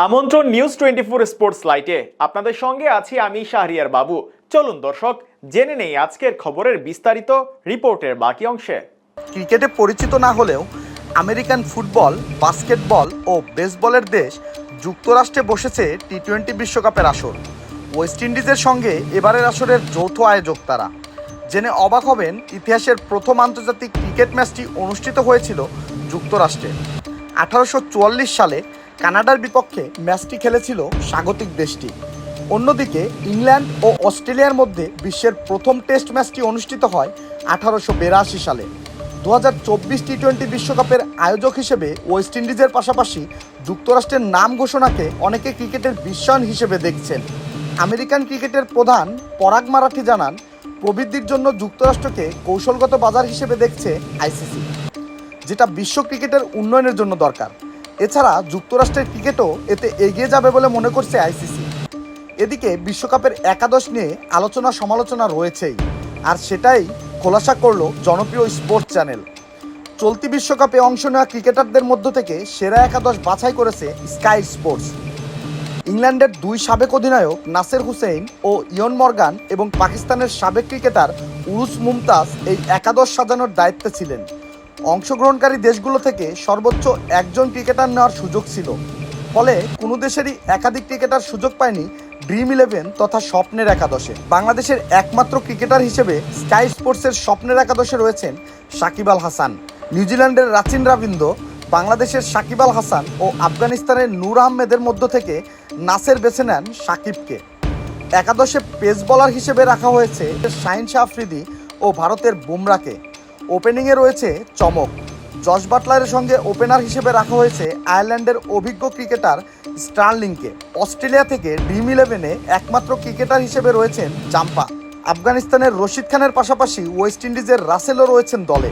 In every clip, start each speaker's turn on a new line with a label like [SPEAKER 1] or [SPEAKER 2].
[SPEAKER 1] আমন্ত্রণ news twenty four sports লাইটে আপনাদের সঙ্গে আছি আমি শাহরিয়ার বাবু। চলুন দর্শক, জেনে নেই আজকের খবরের বিস্তারিত রিপোর্টের বাকি অংশে।
[SPEAKER 2] ক্রিকেটে পরিচিত না হলেও আমেরিকান ফুটবল, বাস্কেটবল ও বেসবলের দেশ যুক্তরাষ্ট্রে বসেছে টি টোয়েন্টি বিশ্বকাপের আসর। ওয়েস্ট ইন্ডিজের সঙ্গে এবারের আসরের যৌথ আয়োজক তারা। জেনে অবাক হবেন, ইতিহাসের প্রথম আন্তর্জাতিক ক্রিকেট ম্যাচটি অনুষ্ঠিত হয়েছিল যুক্তরাষ্ট্রে। আঠারোশো চুয়াল্লিশ সালে কানাডার বিপক্ষে ম্যাচটি খেলেছিল স্বাগতিক দেশটি। অন্যদিকে ইংল্যান্ড ও অস্ট্রেলিয়ার মধ্যে বিশ্বের প্রথম টেস্ট ম্যাচটি অনুষ্ঠিত হয় আঠারোশো বিরাশি সালে। দু হাজার চব্বিশ টি টোয়েন্টি বিশ্বকাপের আয়োজক হিসেবে ওয়েস্ট ইন্ডিজের পাশাপাশি যুক্তরাষ্ট্রের নাম ঘোষণাকে অনেকে ক্রিকেটের বিশ্বায়ন হিসেবে দেখছেন। আমেরিকান ক্রিকেটের প্রধান পরাগ মারাঠি জানান, প্রবৃদ্ধির জন্য যুক্তরাষ্ট্রকে কৌশলগত বাজার হিসেবে দেখছে আইসিসি, যেটা বিশ্ব ক্রিকেটের উন্নয়নের জন্য দরকার। এছাড়া যুক্তরাষ্ট্রের ক্রিকেটও এতে এগিয়ে যাবে বলে মনে করছে আইসিসি। এদিকে বিশ্বকাপের একাদশ নিয়ে আলোচনা সমালোচনা রয়েছেই। আর সেটাই খোলাসা করল জনপ্রিয় স্পোর্টস চ্যানেল। চলতি বিশ্বকাপে অংশ নেওয়া ক্রিকেটারদের মধ্য থেকে সেরা একাদশ বাছাই করেছে স্কাই স্পোর্টস। ইংল্যান্ডের দুই সাবেক অধিনায়ক নাসের হুসেইন ও ইয়ন মর্গান এবং পাকিস্তানের সাবেক ক্রিকেটার উরুস মুমতাজ এই একাদশ সাজানোর দায়িত্বে ছিলেন। অংশগ্রহণকারী দেশগুলো থেকে সর্বোচ্চ একজন ক্রিকেটার নেওয়ার সুযোগ ছিল। ফলে কোনো দেশেরই একাধিক ক্রিকেটার সুযোগ পায়নি ড্রিম ইলেভেন তথা স্বপ্নের একাদশে। বাংলাদেশের একমাত্র ক্রিকেটার হিসেবে স্কাই স্পোর্টসের স্বপ্নের একাদশে রয়েছেন সাকিব আল হাসান। নিউজিল্যান্ডের রাচিন রাবিন্দ, বাংলাদেশের সাকিব আল হাসান ও আফগানিস্তানের নূর আহমেদের মধ্য থেকে নাসের বেছে নেন সাকিবকে। একাদশে পেস বোলার হিসেবে রাখা হয়েছে শাহিন শাহ আফ্রিদি ও ভারতের বুমরাকে ওপেনিংয়ে রয়েছে চমক। জশ বাটলারের সঙ্গে ওপেনার হিসেবে রাখা হয়েছে আয়ারল্যান্ডের অভিজ্ঞ ক্রিকেটার স্টার্লিংকে। অস্ট্রেলিয়া থেকে ড্রিম ইলেভেনে একমাত্র ক্রিকেটার হিসেবে রয়েছেন জাম্পা। আফগানিস্তানের রশিদ খানের পাশাপাশি ওয়েস্ট ইন্ডিজের রাসেলও রয়েছেন দলে।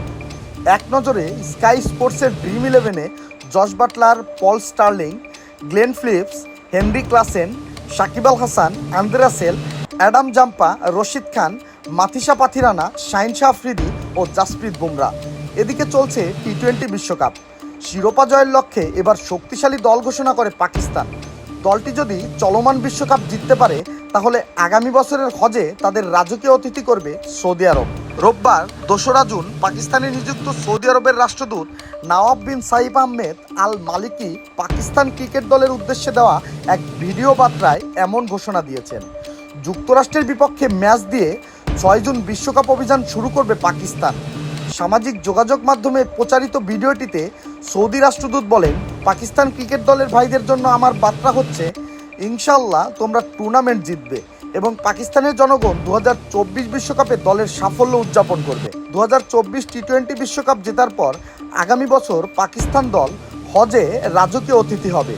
[SPEAKER 2] এক নজরে স্কাই স্পোর্টসের ড্রিম ইলেভেনে Jos Buttler Paul Stirling, Glenn Phillips, Henry Klaasen, Shakib Al Hasan Andre Russell Adam Zampa, Rashid Khan Matheesha Pathirana Shaheen Shah Afridi ও জাসপ্রীত বুমরা। এদিকে চলছে টি টোয়েন্টি বিশ্বকাপ। শিরোপা জয়ের লক্ষ্যে এবার শক্তিশালী দল ঘোষণা করে পাকিস্তান। দলটি যদি চলমান বিশ্বকাপ জিততে পারে, তাহলে আগামী বছরের হজে তাদের রাজকীয় অতিথি করবে সৌদি আরব। রোববার, দোসরা জুন, পাকিস্তানে নিযুক্ত সৌদি আরবের রাষ্ট্রদূত Nawaf bin Saeed Ahmed Al Malki Pakistan cricket দলের উদ্দেশ্যে দেওয়া এক ভিডিও বার্তায় এমন ঘোষণা দিয়েছেন। যুক্তরাষ্ট্রের বিপক্ষে ম্যাচ দিয়ে ছয় জুন বিশ্বকাপ অভিযান শুরু করবে পাকিস্তান। সামাজিক যোগাযোগ মাধ্যমে প্রচারিত ভিডিওটিতে সৌদি রাষ্ট্রদূত বলেন, পাকিস্তান ক্রিকেট দলের ভাইদের জন্য আমার বার্তা হচ্ছে ইনশাল্লাহ তোমরা টুর্নামেন্ট জিতবে এবং পাকিস্তানের জনগণ দু বিশ্বকাপে দলের সাফল্য উদযাপন করবে। দু হাজার চব্বিশ টি টোয়েন্টি বিশ্বকাপ জেতার পর আগামী বছর পাকিস্তান দল হজে রাজকীয় অতিথি হবে।